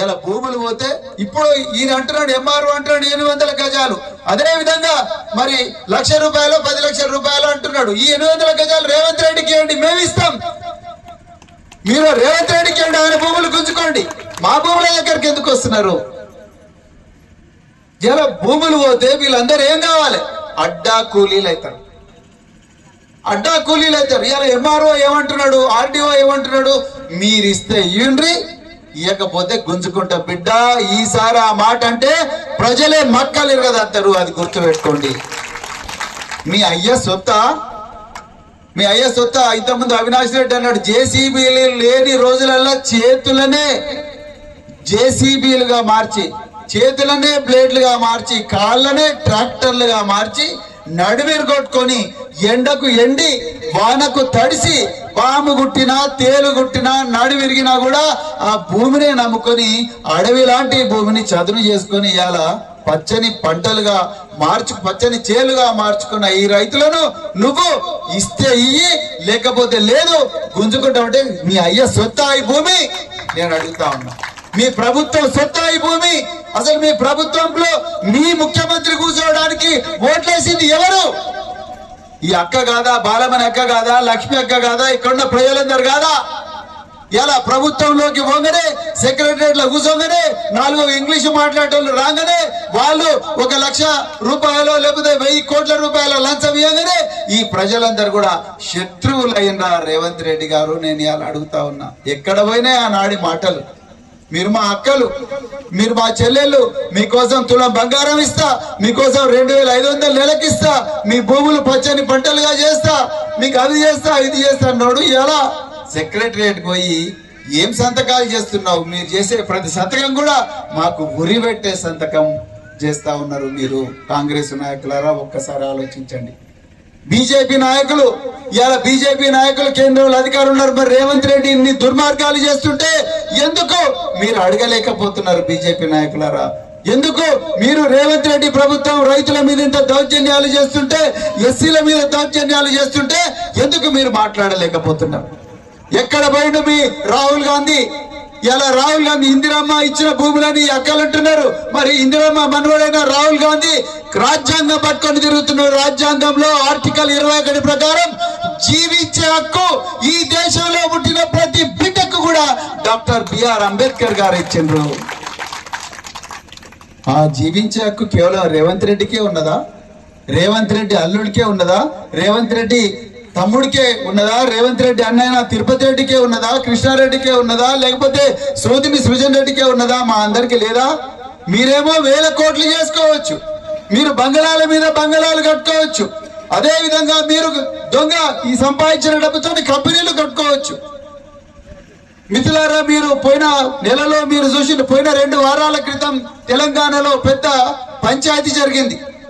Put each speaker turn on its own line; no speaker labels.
ఇలా భూములు పోతే ఇప్పుడు ఈయన అంటున్నాడు ఎంఆర్ఓ అంటున్నాడు ఎనిమిది వందల గజాలు. అదే విధంగా మరి లక్ష రూపాయలు పది లక్షల రూపాయలు అంటున్నాడు. ఈ ఎనిమిది వందల గజాలు రేవంత్ రెడ్డికి ఇవ్వండి మేము ఇస్తాం. మీరు రేవంత్ రెడ్డికి ఇవ్వండి ఆయన భూములు గుంజుకోండి. మా భూముల దగ్గరికి ఎందుకు వస్తున్నారు? ఇలా భూములు పోతే వీళ్ళందరూ ఏం కావాలి? అడ్డా కూలీలు అవుతారు. అడ్డా కూలీలు అవుతారు. ఇలా ఎంఆర్ఓ ఏమంటున్నాడు ఆర్డీఓ ఏమంటున్నాడు? మీరు ఇస్తే ఇవ్వండి ఇవ్వకపోతే గుంజుకుంటా. బిడ్డ ఈసారి ఆ మాట అంటే ప్రజలే మక్కలు అంటారు అది గుర్తుపెట్టుకోండి. మీ అయ్య సొత్త మీ అయ్య సొత్త ఇంతకుముందు అవినాష్ రెడ్డి అన్నాడు జేసీబీలు లేని రోజులల్లా చేతులనే జేసీబీలుగా మార్చి చేతులనే బ్లేడ్లుగా మార్చి కాళ్ళనే ట్రాక్టర్లుగా మార్చి నడివేరు కొట్టుకొని ఎండకు ఎండి వానకు తడిసి పాము గుట్టినా తేలు గుట్టినా నడి విరిగినా కూడా ఆ భూమినే నమ్ముకొని అడవి లాంటి భూమిని చదును చేసుకొని ఇవాళ పచ్చని పంటలుగా మార్చు పచ్చని చేలుగా మార్చుకున్న ఈ రైతులను నువ్వు ఇస్తే ఇయ్యి లేకపోతే లేదు గుంజుకుంటామంటే మీ అయ్య సొత్తా ఈ భూమి నేను అడుగుతా ఉన్నా. మీ ప్రభుత్వం సొత్తా ఈ భూమి. అసలు మీ ప్రభుత్వంలో మీ ముఖ్యమంత్రి కూర్చోవడానికి ఓట్లేసింది ఎవరు? ఈ అక్క కాదా బాలమని అక్క కాదా లక్ష్మి అక్క కాదా ఇక్కడున్న ప్రజలందరూ కాదా? ఇలా ప్రభుత్వంలోకి పోగానే సెక్రటరియట్లో కూర్చోగానే నాలుగు ఇంగ్లీషు మాట్లాడేటోళ్ళు రాగానే వాళ్ళు ఒక లక్ష రూపాయలు లేకపోతే వెయ్యి కోట్ల రూపాయల లంచం ఇవ్వగానే ఈ ప్రజలందరూ కూడా శత్రువులైన రేవంత్ రెడ్డి గారు నేను ఇలా అడుగుతా ఉన్నా. ఎక్కడ పోయినా ఆనాడి మాటలు? మీరు మా అక్కలు మీరు మా చెల్లెళ్ళు మీకోసం తులం బంగారం ఇస్తా మీకోసం రెండు వేల ఐదు వందలు నెలకిస్తా మీ భూములు పచ్చని పంటలుగా చేస్తా మీకు అది చేస్తా ఇది చేస్తా అన్నాడు ఎలా సెక్రటరియట్ పోయి ఏం సంతకాలు చేస్తున్నావు? మీరు చేసే ప్రతి సంతకం కూడా మాకు ఉరి పెట్టే సంతకం చేస్తా ఉన్నారు మీరు కాంగ్రెస్ నాయకులారా ఒక్కసారి ఆలోచించండి. బీజేపీ నాయకులు ఇలా బీజేపీ నాయకులు కేంద్రంలో అధికారులు ఉన్నారు. మరి రేవంత్ రెడ్డి ఇన్ని దుర్మార్గాలు చేస్తుంటే ఎందుకు మీరు అడగలేకపోతున్నారు బీజేపీ నాయకులారా? ఎందుకు మీరు రేవంత్ రెడ్డి ప్రభుత్వం రైతుల మీద ఇంత దౌర్జన్యాలు చేస్తుంటే ఎస్సీల మీద దౌర్జన్యాలు చేస్తుంటే ఎందుకు మీరు మాట్లాడలేకపోతున్నారు? ఎక్కడ పోయిన మీ రాహుల్ గాంధీ? ఇలా రాహుల్ గాంధీ ఇందిరమ్మ ఇచ్చిన భూములని ఎక్కాలంటున్నారు మరి ఇందిరమ్మ మనవడైన రాహుల్ గాంధీ రాజ్యాంగం పట్టుకొని తిరుగుతున్నారు రాజ్యాంగంలో ఆర్టికల్ ఇరవై ఒకటి ప్రకారం జీవించే హక్కు ఈ దేశంలో పుట్టిన ప్రతి బిడ్డకు కూడా డాక్టర్ బిఆర్ అంబేద్కర్ గారు ఇచ్చిండ్రు. ఆ జీవించే హక్కు కేవలం రేవంత్ రెడ్డికే ఉన్నదా? రేవంత్ రెడ్డి అల్లుడికే ఉన్నదా? రేవంత్ రెడ్డి తమ్ముడికే ఉన్నదా? రేవంత్ రెడ్డి అన్నయ్య తిరుపతి రెడ్డికే ఉన్నదా? కృష్ణారెడ్డికే ఉన్నదా? లేకపోతే శ్రోతిని సృజన్ రెడ్డికే ఉన్నదా? మా అందరికి లేదా? మీరేమో వేల కోట్లు చేసుకోవచ్చు. మీరు బంగళాల మీద బంగళాలు కట్టుకోవచ్చు. అదే విధంగా మీరు దొంగ ఈ సంపాదించిన డబ్బుతో కంపెనీలు కట్టుకోవచ్చు. మిథులారా మీరు పోయిన నెలలో మీరు చూసిన పోయిన రెండు వారాల క్రితం తెలంగాణలో పెద్ద పంచాయతీ జరిగింది.